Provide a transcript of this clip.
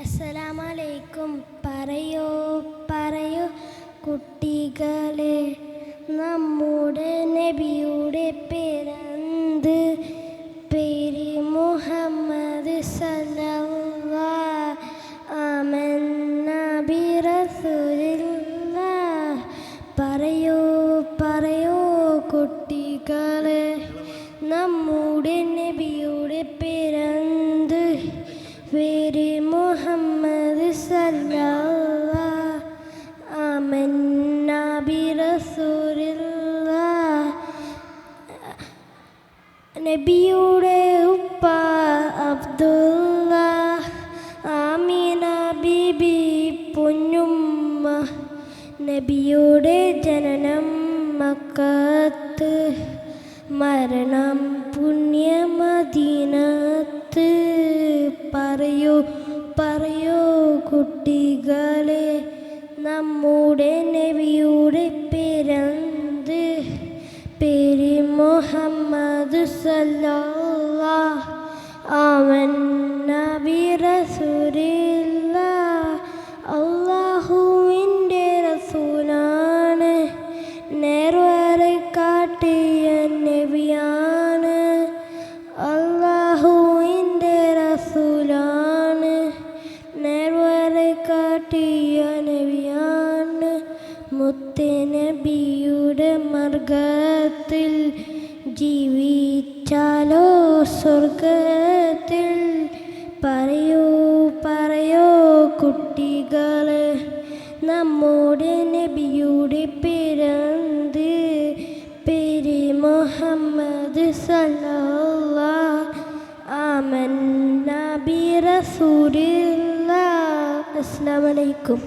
അസ്സലാമലൈക്കും. പറയോ പറയോ. കുട്ടികളെ നമ്മുടെ നബിയുടെ പേരന്ത് പേര് മുഹമ്മദ് ബിറസൂലില്ല പറയോ പറയോ. കുട്ടികളെ നമ്മുടെ നബിയുടെ പേരെന്ത് പേര് മുഹമ്മദ് സല്ലല്ലാ ആമന്ന ബിറസൂലില്ല നബിയുടെ ഉപ്പ അബ്ദുള്ള ആമീന ബിബി പൊന്നുമ്മ നബിയുടെ ജനനം മക്കത്ത് മരണം പുണ്യമദീനത്ത് പറയൂ പറയൂ. കുട്ടികളെ നമ്മുടെ നബിയുടെ പിറന്ത്. പേര് മുഹമ്മദ് സല്ലാ ആമൻ. കാട്ടിയ നബിയാണ് മുത്തനബിയുടെ മാർഗത്തിൽ ജീവിച്ചാലോ സ്വർഗത്തിൽ? പറയൂ പറയോ കുട്ടികൾ നമ്മുടെ നബിയുടെ പിറന്ത് പേര് മുഹമ്മദ് സല്ലല്ലാ ആമൻ നബി റസൂലില്ല അസ്സലാമു അലൈക്കും.